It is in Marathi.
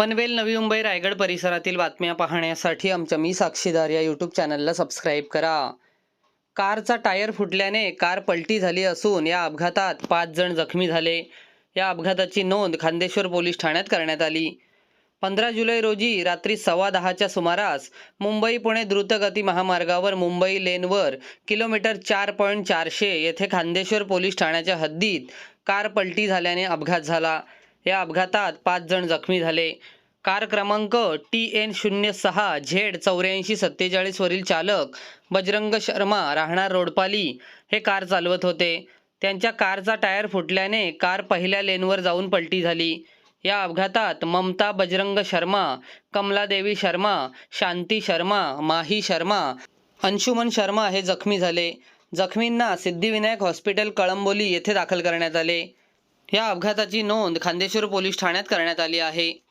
पनवेल नवी मुंबई रायगड परिसरातील बातम्या पाहण्यासाठी आमच्या मी साक्षीदार या यूट्यूब चॅनलला सबस्क्राईब करा. कारचा टायर फुटल्याने कार पलटी झाली असून या अपघातात पाच जण जखमी झाले. या अपघाताची नोंद खांदेश्वर पोलीस ठाण्यात करण्यात आली. पंधरा जुलै रोजी रात्री सव्वा दहाच्या सुमारास मुंबई पुणे द्रुतगती महामार्गावर मुंबई लेनवर किलोमीटर चार पॉईंट चारशे येथे खांदेश्वर पोलीस ठाण्याच्या हद्दीत कार पलटी झाल्याने अपघात झाला. या अपघातात पाच जण जखमी झाले. कार क्रमांक टी एन शून्य सहा झेड चौऱ्याऐंशी सत्तेचाळीसवरील चालक बजरंग शर्मा राहणार रोडपाली हे कार चालवत होते. त्यांच्या कारचा टायर फुटल्याने कार पहिल्या लेनवर जाऊन पलटी झाली. या अपघातात ममता बजरंग शर्मा कमलादेवी शर्मा शांती शर्मा माही शर्मा अंशुमन शर्मा हे जखमी झाले. जखमींना सिद्धिविनायक हॉस्पिटल कळंबोली येथे दाखल करण्यात आले. या अपघाताची नोंद खांदेश्वर पोलीस ठाण्यात करण्यात आली आहे.